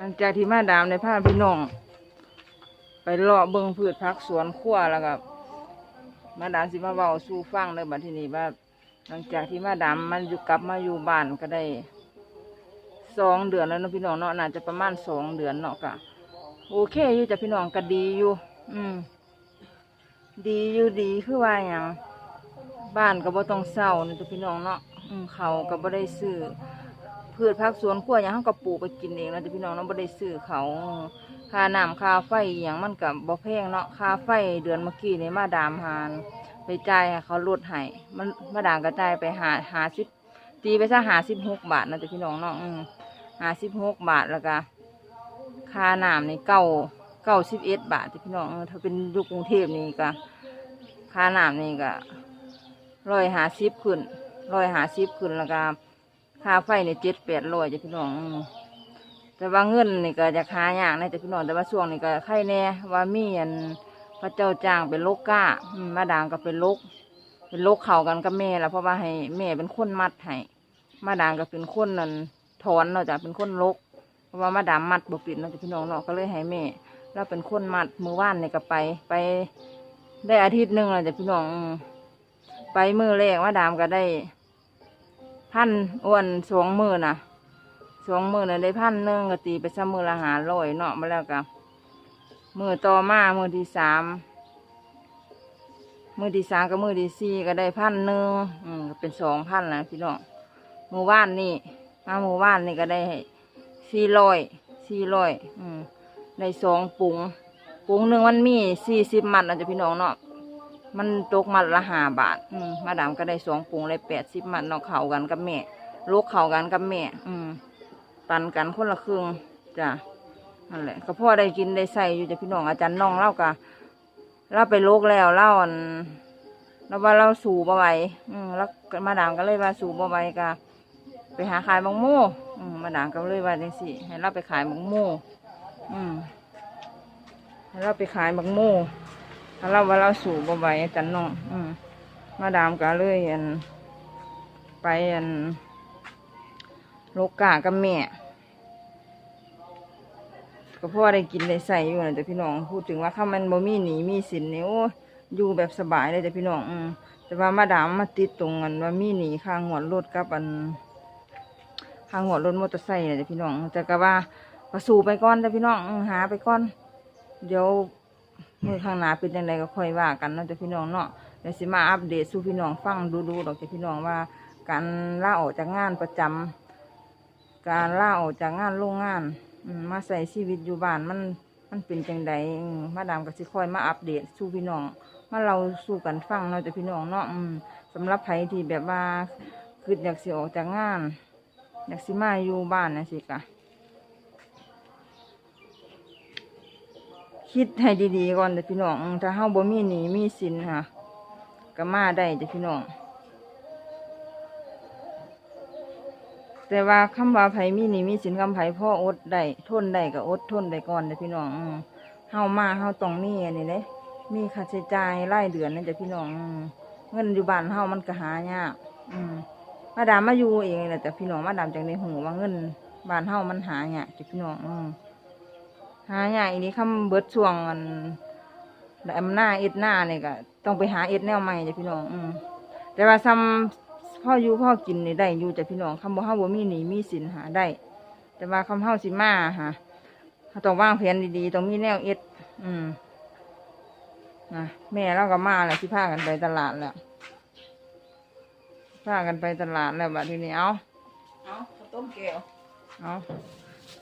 หลังจากที่มาดามในผ้าพี่น้อง ไปเลาะเบิงพืชพักสวนครัวแล้วก็มาดามสิมาเว้าสู่ฟังเลยบัดที่นี้ว่า หลังจากที่มาดามมันอยู่กลับมาอยู่บ้านก็ได้สองเดือนแล้วนะพี่น้องเนาะน่าจะประมาณสองเดือนเนาะกะโอเคอยู่จ้ะพี่น้องก็ดีอยู่ อืม ดีอยู่ดีคือว่าอย่างบ้านก็บ่ต้องเศร้านี่จ้ะพี่น้องเนาะอืมเขาก็บ่ได้ซื้อ พืชผักสวนครัวอย่างเขาก็ปลูกไปกินเองนะจ้ะพี่น้องเนาะบ่ได้ซื้อเขาค่าน้ำค่าไฟอหย่างมันก็บ่แพงเนาะค่าไฟเดือนเมื่อกี้นี่มาดามหานไปจ่ายให้เขาลดให้มันมาดามก็จ่ายไปหาหาสิบตีไปซะหาสิบหกบาทนะจ้ะพี่น้องเนาะอืมหาสิบหกบาทแล้วก็ค่าน้ำนี่เก้าเก้าสิบเอ็ดบาทจ้ะพี่น้องเออถ้าเป็นอยู่กรุงเทพนี่ก็ค่าน้ำนี่ก็ร้อยหาสิบขึ้นร้อยหาสิบขึ้นแล้วก็ ค่าไฟในเจ็ดแปดร้อยจ้ะพี่น้องแต่ว่าเงินนี่ก็จะหายากนะจ้ะพี่น้องแต่ว่าช่วงนี้ก็ไข่แน่ว่ามีอันพระเจ้าจ้างเป็นโลกก้ามาดามก็เป็นโลกเป็นโลกเข่ากันกับแม่ล้วเพราะว่าให้แม่เป็นคนมัดให้มาดามก็เป็นคนนั่นถอนเนาะจ้ะเป็นคนลกเพราะว่ามาดามมัดบ่ปิดเนาะจ้ะพี่น้องเนาะก็เลยให้แม่เราเป็นคนมัดมือว่านนี่ก็ไปไปได้อาทิตย์หนึ่งแล้วจ้ะพี่น้องไปมือแรกมาดามก็ได้ พันอ้วนสองมือนะสองมือน่ะได้พันหนึ่งก็ตีไปซะมือละหาร้อยเนาะมาแล้วก็มือต่อมามือที่สามมือที่สามกับมือที่สี่ก็ได้พันหนึ่งอืมก็เป็นสองพันแล้วพี่น้องมือว่านนี่มามือว่านนี่ก็ได้สี่ร้อยสี่ร้อยอืมได้สองปุ๋งปุ๋งหนึ่งมันมีสี่สิบมัดนะจ๊ะพี่น้องเนาะ มันตกมัดละห้าบาท อืมมาดามก็ได้สองปุงเลยแปดสิบมัดเนาะเข่ากันกับแม่ลูกเข่ากันกับแม่ อืมปันกันคนละครึ่งจ้ะนั่นแหละ ก็พ่อได้กินได้ใส่อยู่จ้ะพี่น้องอาจารย์น้องเล่ากะเล่าไปโลกแล้วเล่าอันเราว่าเราสู่บ่ไหวอืมแล้วมาดามก็เลยว่าสู่บ่ไหวกะไปหาขายมังโม่อืมมาดามก็เลยว่าจังสิให้เราไปขายมังโม่อืมให้เราไปขายบักโม่ เราว่าเราสูบไหวอาจันน้องอืมมาดามก็เลยอัน ไปอันโลกากับแม่ก็เพราะว่าได้กินได้ใส่อยู่นะแต่พี่น้องพูดถึงว่าข้ามันบ่มีหนีมีสินนี่โอ้อยู่แบบสบายเลยแต่พี่น้องอืมแต่ว่ามาดามมาติดตรงกันว่ามีหนีค่างวดรถกับอันค่างวดรถมอเตอร์ไซค์นะแต่พี่น้องแต่ก็ว่าก็สู้ไปก่อนแต่พี่น้องหาไปก่อน เดี๋ยว มือข้างหน้าเป็นยังไงก็ค่อยว่ากันเนาะจ้ะพี่น้องเนาะเดี๋ยวสิมาอัปเดตสู่พี่น้องฟังดูๆดอกจ้ะพี่น้องว่า การลาออกจากงานประจำการลาออกจากงานโรงงานอืมมาใส่ชีวิตอยู่บ้านมันมันเป็นจังใดอืมมาดามก็สิคอยมาอัปเดตสู่พี่น้องมาเราสู่กันฟังเนาะจ้ะพี่น้องเนาะอืมสำหรับใครที่แบบว่าคืออยากสิออกจากงาน อยากสิมาอยู่บ้านนะสิกะ คิดให้ดีๆก่อนเด้อพี่น้อง ถ้าเฮาบ่มีหนี้มีสินค่ะก็มาได้เด้อพี่น้อง แต่ว่าคำว่าไผมีหนี้มีสินคำไผพ่ออดได้ทนได้ก็อดทนได้ก่อนเด้อพี่น้องเฮามาเฮาต้องมีอันนี้เด้มีค่าใช้จ่ายรายเดือนนั่นจ้ะพี่น้อง เงินอยู่บ้านเฮามันก็หายากอืมมาดามมาอยู่เองแหละแต่พี่น้องมาดามจังได้หูว่าเงินบ้านเฮามันหายากจ้ะพี่น้องอืม หาใหญ่นี่คำเบิดช่วงอันแอมหน้าเอ็ดหน้าเนี่ยก็ต้องไปหาเอ็ดแนวใหม่จ้ะพี่น้อง อืมแต่ว่าซ้ำพ่ออยู่พ่อกินนี่ได้อยู่จ้ะพี่น้องคำบ่เฮาบ่มีหนี้มีสินหาได้ แต่ว่าคำเฮาสิมาหาเราต้องวางแผนดีๆต้องมีแนวเอ็ด อืมนะแม่เราก็มาแล้วที่พากันไปตลาดแล้วพากันไปตลาดแล้วบัดทีนี้เอาเอาข้าวต้มแก้วเอา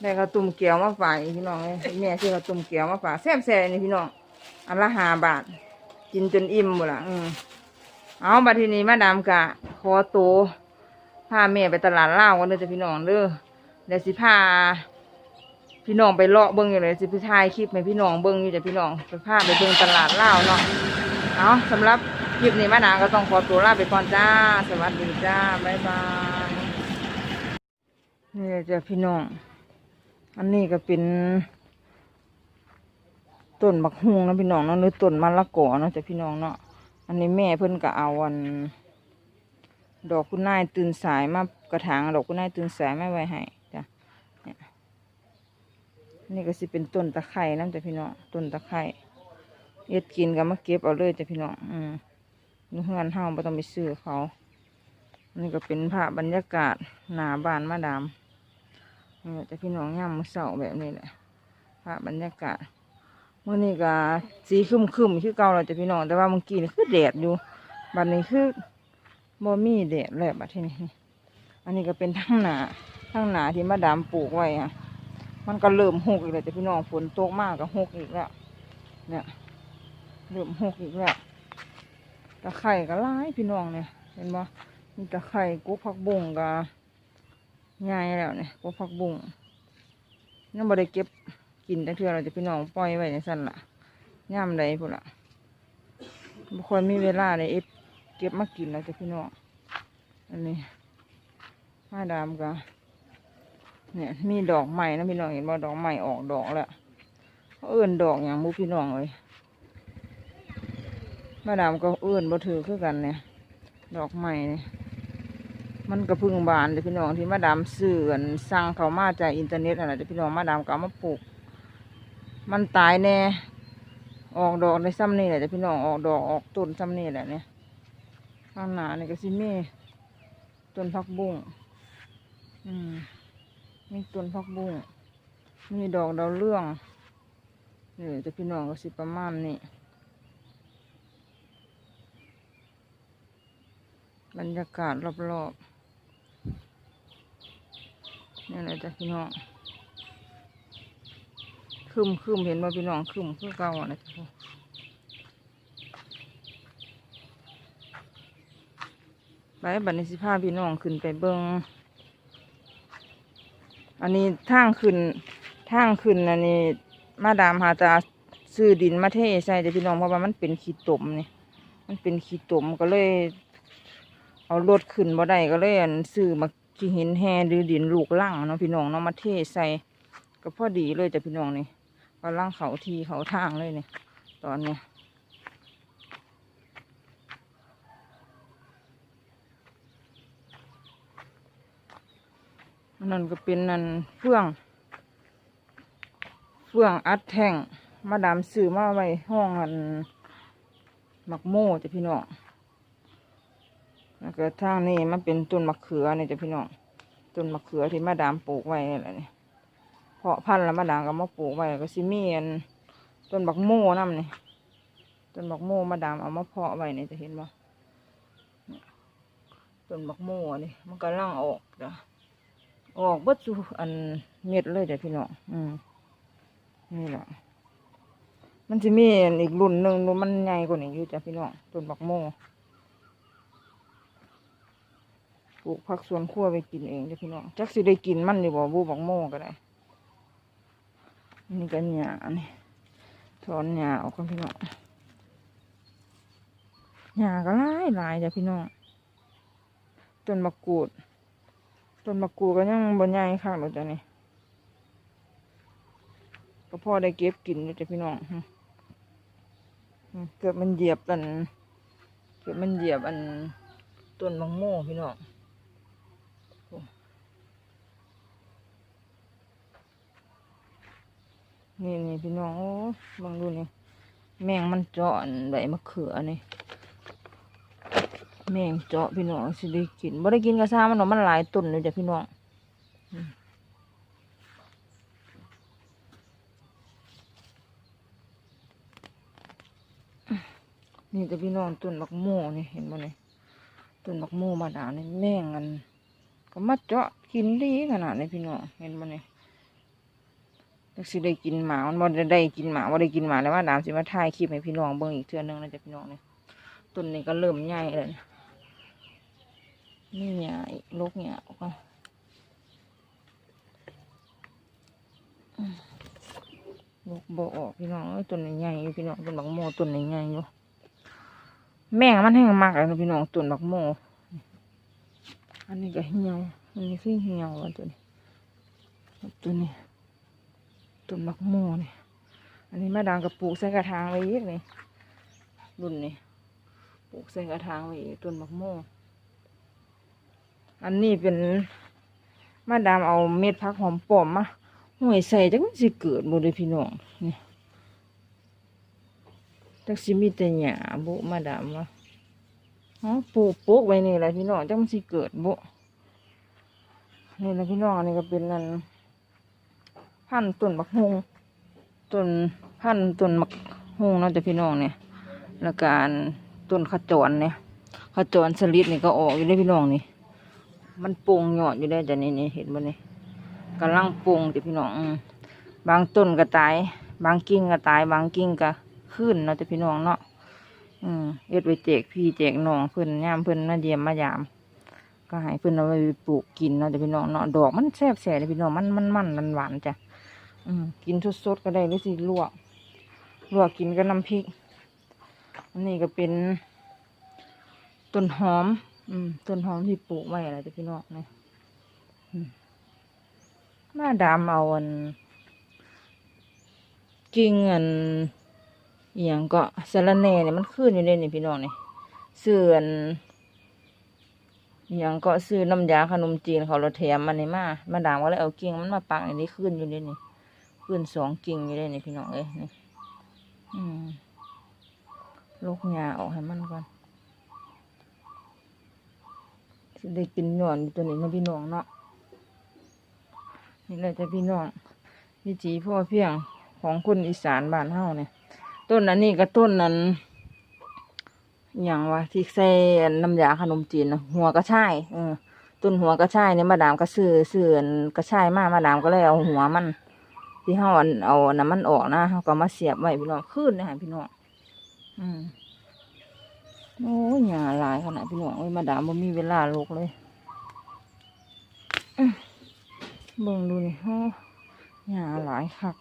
ได้ข้าวตุ่มเกี๊ยวมาฝากอีกพี่น้องเลยแม่ซื้อข้าตุ่มเกี๊ยวมาฝากแซ่บๆนี่พี่น้องอันละห้าบาท กินจนอิ่มหมดละอืมเอาบัดทีนี้มาดามกะขอตัวพาแม่ไปตลาดเล่ากันเด้อจ้ะพี่น้องเด้อเดี๋ยวสิพาพี่น้องไปเลาะเบิ้งอยู่เลยสิพี่ถ่ายคลิปให้พี่น้องเบิ้งอยู่จ้ะพี่น้องไปพาไปเบิ้งตลาดเล่าเนาะเอาสำหรับคลิปนี้มาดามก็ต้องขอตัวลาไปก่อนจ้า สวัสดีจ้าบ๊ายบายนี่จ้ะพี่น้อง อันนี้ก็เป็นต้นบักฮุงนะพี่น้องเนาะหรือต้นมะละกอเนาะจ้ะพี่น้องเนาะอันนี้แม่เพิ่นก็เอาอัน ดอกคุณนายตื่นสายมากระถางดอกคุณนายตื่นสายไม่ไว้ให้จ้ะเนี่ยนี่ก็สิเป็นต้นตะไคร่น้ำจ้ะพี่น้องต้นตะไคร่เอ็ดกินก็มาเก็บเอาเลยจ้ะพี่น้องอืมนี่เฮือนเฮาบ่ต้องไปซื้อเขา นี่ก็เป็นภาพบรรยากาศหน้าบ้านมาดาม นี่จะพี่น้องย่ำมื้อเช้าแบบนี้แหละภาพบรรยากาศเมื่อนี้ก็สีคึมคึมๆคือเก่าแล้วจ้ะพี่น้องแต่ว่าเมื่อกี้นี่คือแดดอยู่บัดนี้คือบ่มีแดดแล้วบัดที่นี้อันนี้ก็เป็นทั้งหนาทั้งหนาที่มาดามปลูกไว้อะมันก็เริ่มหกอีกแล้วจะพี่น้องฝนตกมากก็หกอีกแล้วเนี่ยเริ่มหกอีกแล้วตะไคร่ก็หลายพี่น้องเนี่ยเห็นบ่มีตะไคร่กุ๊กผักบุ้งก็ ง่ายแล้วเนี่ยกุ๊กผักบุ้งยังบ่ได้เก็บกินแต่เทื่อเราจะพี่น้องปล่อยไว้ในสั่นละย่ามใดพุ่นละบ่ค่อยมีเวลาได้เอ็ดเก็บมากินแล้วจะพี่น้องอันนี้มาดามก็เนี่ยมีดอกใหม่นะพี่น้องเห็นว่าดอกใหม่ออกดอกแล้วเขาเอื่นดอกอย่างหมูพี่น้องเลยมาดามก็เอื่นบ่ถือคือกันเนี่ย ดอกใหม่เนี่ย มันก็เพึ่งบานเลยพี่น้องที่มาดามซื้อนสั่งเขามาจากอินเทอร์เน็ตอะไรเด้อพี่น้องมาดามก็เอามาปลูก มันตายแน่ ออกดอกในซ้ำนี่แหละเด้อพี่น้องออกดอกออกต้นซ้ำนี่แหละเนี่ยข้างหน้านี่ก็สิมีต้นผักบุ้งอืมมีต้นผักบุ้งมีดอกดาวเรืองนี่จะพี่น้องก็สิประมาณนี้บรรยากาศรอบๆ นี่แหละจ้ะพี่น้องคึมคึมเห็นว่าพี่น้องคึมคือเก่าอนะจ๊ะไปบัดนี้สิพาพี่น้องขึ้นไปเบิงอันนี้ทางขึ้นทางขึ้นอันนี้มาดามหาจะซื้อดินมาเทใส่แต่พี่น้องเพราะว่ามันเป็นขี้ตมนี่มันเป็นขี้ตมก็เลย เอารถขึ้นบ่ได้ก็เลยอันซื้อมา ขี้หินแฮหรือดินลูกล่างเนาะพี่น้องเนาะมาเทใส่ก็พอดีเลยจ้ะพี่น้องนี่กำลังเขาทีเขาทางเลยเนี่ยตอนเนี้ยนั่นก็เป็นนั่นเฟื่อง เฟื่องอัดแท่งมาดามซื้อมาไว้ห้องอันมักโม่จ้ะพี่น้อง แล้วก็ทางนี้มันเป็นต้นมะเขือนี่จ้ะพี่น้องต้นมะเขือที่มาดามปลูกไว้นี่แหละนี่ยเพาะพันธุ์แล้วมาดามก็มาปลูกไว้ก็ซิมีอันต้นบักโม่น้ำนี่ต้นบักโม่มาดามเอามาเพาะไว้เนี่ยจะเห็นบ่เนี่ยต้นบักโม่นี่มันก็ร่างออกจ้ะออกเบิดสูอันเม็ดเลยเดี๋ยวพี่น้องอืมนี่แหละมันจะมีอันอีกรุ่นหนึ่งรุ่นมันใหญ่กว่านี้อยู่จ้ะพี่น้องต้นบักโม่ป ลูกผักสวนครัวไปกินเองจ้ะพี่น้องจักสิได้กินมันดีบ่บูบักโม่ก็ได้ นี่ก็หญ้านี่ถอนหญ้าออกกันพี่น้องหญ้าก็หลายหลายจ้ะพี่น้องต้นมะกรูดต้นมะกรูดก็ยังบนใหญ่ข้างหรอกจ้ะนี่ก็พอได้เก็บกินอยู่จ้ะพี่น้องเกิดมันเหยียบอันเกิดมันเหยียบอันต้นมังโม่พี่น้องโอ้ นี่นี่พี่น้องโอ้ลองดูนี่แมงมันเจาะอันใบมะเขือนี่แมงเจาะพี่น้องสิได้กินบ่ได้กินกระซ่ามันเนาะมันหลายต้นเลยจ้ะพี่น้องนี่จะพี่น้องต้นบักโม่นี่เห็นบ่นี่ต้นบักโม่มาดานี่แมงอันก็มาเจาะกินดีขนาดนี้พี่น้องเห็นบ่นี่ จักสิได้กินหมา มันบ่ได้ได้กินหมาบ่ได้กินหมาแล้วว่าดามสิมาถ่ายคลิปให้พี่น้องเบิ่งอีกเทื่อนึงนะจ้ะพี่น้องเนี่ยต้นนี้ก็เริ่มใหญ่แล้วนี่นี่หยาอีกลูกหยาออกมาลูกโบออกพี่น้องต้นใหญ่ๆอยู่พี่น้องต้นบักโมต้นใหญ่ๆอยู่แม่งมันแห้งมากเลยนะพี่น้องต้นบักโมอันนี้ก็เหี่ยวอันนี้คือเหี่ยวอะตัวนี้ตัวนี้ ต้นบักโมนี่อันนี้มาดังกับปลูกใส่กระถางไว้อีกนี่รุ่นนี้ปลูกใส่กระถางไว้อีกต้นบักโมอันนี้เป็นมาดามเอาเม็ดพักหอมปอมมาห่วยใส่จักมันสิเกิดบ่เลยพี่น้องนี่จักสิมีแต่หญ้าบุมาดามว่าอ๋อปลูกปลูกไว้นี่แหละพี่น้องจักมันสิเกิดบุนี่แหละพี่น้องอันนี้ก็เป็นนั่น พันธุ์ต้นบักฮุงต้นพันธุ์ต้นบักฮุงเนาะจ้ะพี่น้องเนี่ยแล้วก็อันต้นขจรเนี่ยขจรสลิดนี่ก็ออกอยู่ได้พี่น้องนี่ มันโป่งยอดอยู่ได้จ้ะนี่นี่เห็นบ่นี่กำลังปรุงจ้ะพี่น้องบางต้นก็ตาย บางกิ่งก็ตาย บางกิ่งก็ขึ้นเนาะจ้ะพี่น้องเนาะอืมเอ็ดไว้แจกพี่แจกน้องเพิ่นยามเพิ่นมาเยี่ยมมายาม ก็ให้เพิ่นเอาไปปลูกกินเนาะจ้ะพี่น้องเนาะดอกมันแซ่บแซ่เลยพี่น้องมันมันมันมันหวานจ้ะ อืมกินสดๆก็ได้หรือสิลวกลวกกินกับน้ำพริก อันนี้ก็เป็นต้นหอม อืมต้นหอมที่ปลูกไว้อะไรจะพี่น้องเนี่ยมาดามเอาอันกิ่งอันอหย่างก็สะรแน่เนี่ยมันขึ้นอยู่ในนี่พี่น้องนี่เสื่อนอหย่างก็ซื้อน้ำยาขนมจีนเขาเราแถมมันนี่มามาดามก็เลยเอากิ่งมันมาปักในนี้ขึ้นอยู่ในนี่ ขึ้นสองกิ่งอยู่ในนี่พี่น้องเอ้ยนี่ลูกหญ้าออกให้มันก่อนสิได้กินหย่อนตัวนี้นะพี่น้องเนาะนี่แหละจะพี่น้องวิจีพ่อเพียงของคนอีสานบ้านเฮาเนี่ย ต้นอันนี้กับต้นนั้นอย่างวะที่ใส่นน้ำยาขนมจีนนะหัวกระชายเออต้นหัวกระชายเนี่ยมาดามก็ซื้อซื้อนกระชายมากมาดามก็เลยเอาหัวมัน ที่เฮาอันเอาน้ำมันออกนะเฮาก็มาเสียบไว้พี่น้องขึ้นนะฮะพี่น้องอืมโอ้ยหยาหลายขนาดพี่น้องเอ้ยมาดามบ่มีเวลาลูกเลยเบิ่งดูนี่ฮะหญ้าหลายคัก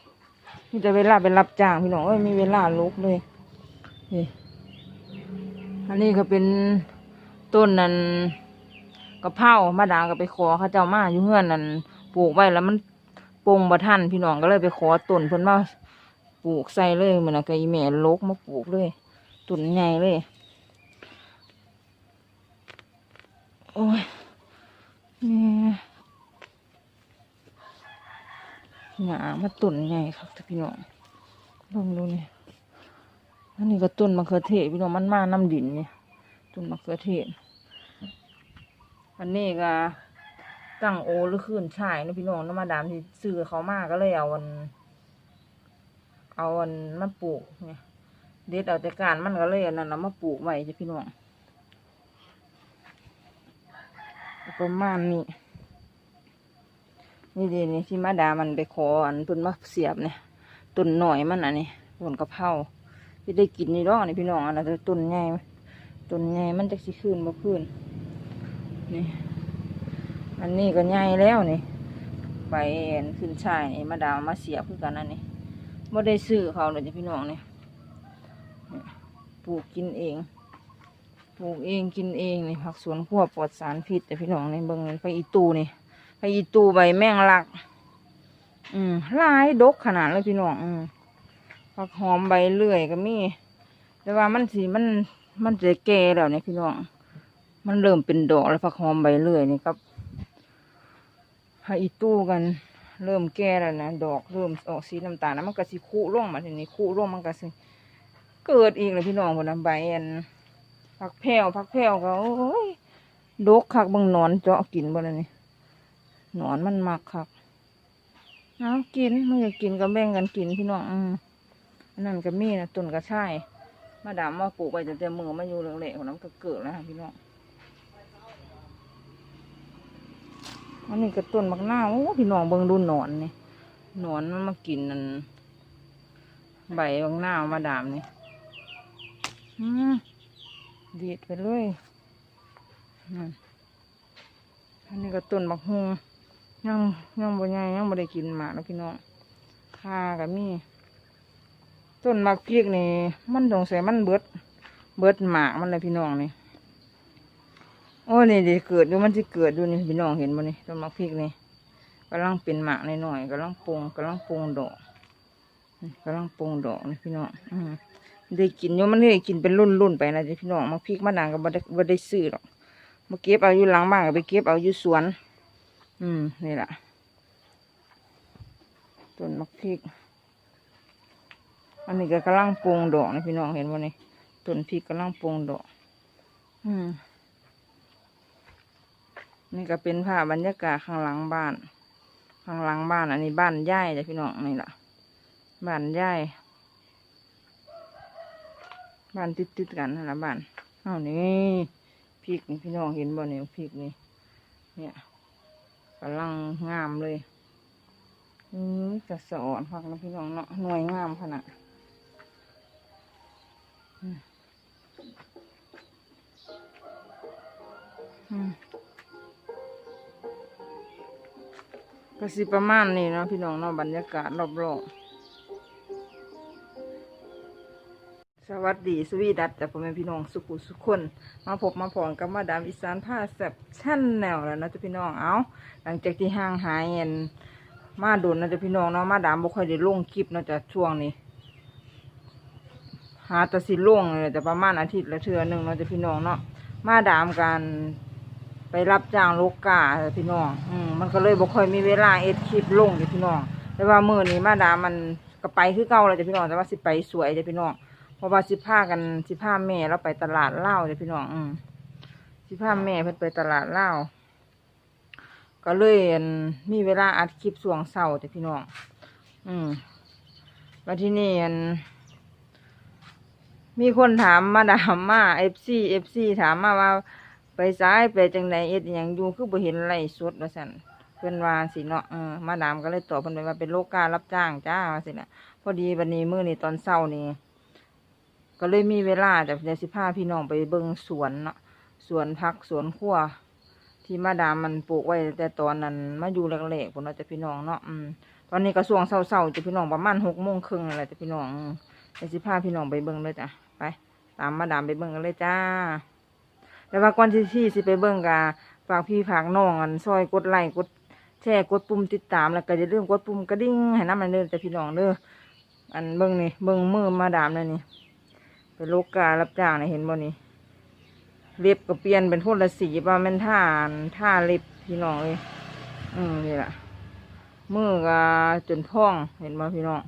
มีแต่เวลาไปรับจ้างพี่น้องเอ้ยมีเวลาลุกเลยนี่อันนี้ก็เป็นต้นนั้นกะเพรามาดามก็ไปขอเขาเจ้ามาอยู่เฮือนนั่นปลูกไว้แล้วมัน ปงบ่ทันพี่น้องก็เลยไปขอต้นเพิ่นมาปลูกใส่เลยเหมือนกับอีแม่ลกมาปลูกเลยต้นใหญ่เลย โอ้ยแม่หงามาตุ่นใหญ่ครับท่พี่น้องลองดูนี่อันนี้ก็ต้นมะเขือเทศพี่น้องมันมาน้ำดินเนี่ยต้นมะเขือเทศอันนี้ก็ ตั้งโอหรือขึ้นช่ายนะพี่น้องน้ำมาดามที่ซื้อเขามากก็เลยเอาวัน เอาวันมาปลูกเนี่ยเด็ดเอาแต่การมันก็เลยอันนั้นเอามาปลูกไว้จ้ะพี่น้องประมาณนี้นี่เดนี่ที่มาดามันไปขออันต้นมะเสียบเนี่ยต้นหน่อยมันอันนี้ต้นกะเพราที่ได้กินนี่ดอกนี่พี่น้องอันนั้นแต่ต้นใหญ่ต้นใหญ่มันจะสิขึ้นบ่ขึ้นนี่ อันนี้ก็ใหญ่แล้วนี่ใบขึ้นชายนี่มาดามมาเสียบคือกันอันนี้ไม่ได้ซื้อเขาเลยจ้ะพี่น้องนี่ปลูกกินเองปลูกเองกินเองนี่ผักสวนครัวปลอดสารพิษแต่พี่น้องในเบิ่งนี่ไปอีตูนี่ไปอีตูใบแมงลัก อืมลายดกขนาดเลยพี่น้องอืมผักหอมใบเลื่อยก็มี แต่ว่ามันสีมันมันจะแก่แล้วเนี่ยพี่น้อง มันเริ่มเป็นดอกแล้วผักหอมใบเลื่อยนี่ครับ พาอีตู้กัน เริ่มแก่แล้วนะดอกเริ่มออกสีน้ำตาลแล้วมันก็สีคุร่วงมาทีนี้คุร่วงมันก็สิเกิดอีกเลยพี่น้องคนนั้นใบอันผักแพรวผักแพรวก็โอ้ยดกคักบางนอนเจาะกินบ่เลยนี่หนอนมันมักครับเอากินมันอยากกินก็แบ่งกันกินพี่น้องอืมอันนั่นก็มีนะต้นกระชายมาดามมาปลูกไปแต่แต่มือมาอยู่เหลวๆของน้ำก็เกิดแล้วพี่น้อง อันนี้ก็ต้นมักหน้าโอ้พี่น้องเบิ่งดูหนอนนี่หนอนมันมากินนั่นใบมักหน้ามาดามนี่อืมเด็ดไปเลยอันนี้ก็ต้นบักฮงยังยังบ่ใหญ่ยังบ่ได้กินหมากนะพี่น้องข่าก็มีต้นมักพริกนี่มันสงสัยมันเบิด เบิดหมากมันเลยพี่น้องนี่ โอ้นี่เดี๋ยวเกิดอยู่มันจะเกิดอยู่นี่พี่น้องเห็นบ่นี่ต้นมักพริกนี่กำลังเป็นหมากหน่อยๆกำลังปรุงกำลังปรุงดอกนี่กำลังปรุงดอกนี่พี่น้องอืมได้กินอยู่มันได้กินเป็นรุ่นๆไปนะเดี๋ยพี่น้องมักพริกมะนาวก็บ่ได้บ่ได้ซื้อหรอกมาเก็บเอาอยู่หลังบ้านไปเก็บเอาอยู่สวน อืมนี่แหละต้นมักพริก อันนี้ก็กำลังปรุงดอกนะพี่น้องเห็นบ่นี่ต้นพริกกำลังปรุงดอก อืม นี่ก็เป็นภาพบรรยากาศข้างหลังบ้าน ข้างหลังบ้าน อันนี้บ้านย่ายจ้ะพี่น้องนี่แหละบ้านย่ายบ้านติดติดกันนั่นละบ้านเอานี่พริกนี่พี่น้องเห็นบ่เนี่ยพริกนี่ เนี่ยกำลังงามเลยอืมจะสอ่อนพักนะพี่น้องเนาะหน่วยงามขนาดอืม ก็สิประมาณนี้เนาะพี่น้องเนาะบรรยากาศรอบๆสวัสดีสวีดัตจากพ่อแม่พี่น้องสุขุสุขคน มาพบมาพรกับมาดามอีสานผ้าแซบชั้นแนวแล้วนะจ๊ะพี่น้องเอาหลังจากที่ห่างหายเงินมาโดนนะจ๊ะพี่น้องเนาะมาดามบ่ค่อยได้ลงคลิปเนาะจ๊ะช่วงนี้ หาแตะสิลงเลยแต่ประมาณอาทิตย์ละเทื่อหนึ่งเนาะจ๊ะพี่น้องเนาะมาดามกัน ไปรับจ้างโลกกาพี่น้อง อืมมันก็เลยบ่ค่อยมีเวลาเอ็ดคลิปลงจ้ะพี่น้อง แต่ว่ามื้อนี้มาดามันก็ไปคือเก่าเลยจ้ะพี่น้อง แต่ว่าสิไปสวยจ้ะพี่น้อง เพราะว่าสิพากันสิพาแม่เราไปตลาดเล่าวเลยพี่น้อง อืมสิพาแม่เพิ่นไปตลาดเล่าก็เลยมีเวลาอัดคลิปสวงเสาร์แต่พี่น้อง อืมแล้วที่นี่อันมีคนถามมาดามมาเอฟซีเอฟซีถามมาว่า ไปซ้ายไปจังใดเอ็ดอย่างอยู่คือบ่เห็นไล่สดว่าซั่นเพิ่อนว่าสิเนาะเออมาดามก็เลยตอบเพิ่อนไปว่าเป็นโลการับจ้างจ้าว่าสินะพอดีวันนี้มื้อนี้ตอนเช้านี่ก็เลยมีเวลาแต่เดี๋ยวสิพาพี่น้องไปเบิ่งสวนเนาะสวนพักสวนครัวที่มาดามมันปลูกไว้ แต่ตอนนั้นมาอยู่แรกๆพุ่นเนาะจะพี่น้องเนาะอืมตอนนี้ก็ช่วงเช้าๆจะพี่น้องประมาณหกโมงครึ่งอะไรจะพี่น้องอืมเดี๋ยวสิพาพี่น้องไปเบิ่งเลยจ้ะไป ตามมาดามไปเบิ่งกันเลยจ้า แต่ว่าก่อนที่ที่สิไปเบิ่งกะฝากพี่ฝากน้องอันซอยกดไลค์กดแชร์กดปุ่มติดตามแล้วก็อย่าลืมกดปุ่มกระดิ่งให้น้ำมันเด้อจ้ะพี่น้องเด้ออันเบิ่งนี่เบิ่งมือมาดามเลยนี่ไปโลการับจ้างนะเห็นบ่นี่เล็บก็เปลี่ยนเป็นคนละสีว่ามันท่านท่าเล็บพี่น้องเลยอืมนี่แหละมือก็จนพ่องเห็นบ่พี่น้อง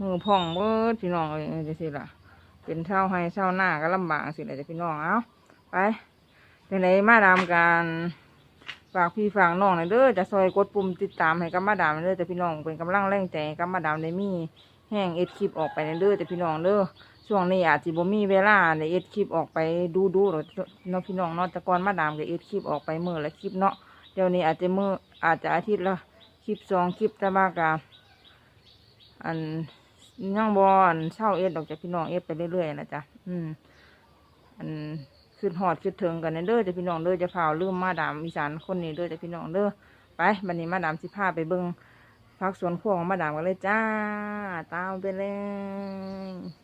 มือพ่องเบิดพี่น้องเลยจะสิล่ะเป็นเท่าให้เท่าหน้าก็ลำบากสิเลยจะพี่น้องเอ้า ไปเป็นไรมาดามการฝากพี่ฝากน้องหน่อยเด้อจะซอยกดปุ่มติดตามให้กับมาดามเด้อแต่พี่น้องเป็นกำลังแรงใจกับมาดามได้มีแห้งเอ็ดคลิปออกไปเด้อแต่พี่น้องเด้อช่วงนี้อาจจะบ่มีเวลาในเอ็ดคลิปออกไปดูดูหรอกเนาะพี่น้องเนาะต่ก่อนมาดามกับเอ็ดคลิปออกไปเมื่อละคลิปเนาะเดี๋ยวนี้อาจจะเมื่ออาจจะอาทิตย์ละคลิปสองคลิปแต่มากาอันยังบอลเช่าเอ็ดออกจากพี่น้องเอ็ดไปเรื่อยๆนะจ๊ะอืมอัน ขึ้นหอดขึ้นเถิงกันเด้อจะพี่น้องเด้อจะพาลืมมาดามอีสานคนนี้เด้อจะพี่น้องเด้อไปบันนี้มาดามสิพาไปเบิ้งพักสวนครัวของมาดามกันเลยจ้า ตามไปเลย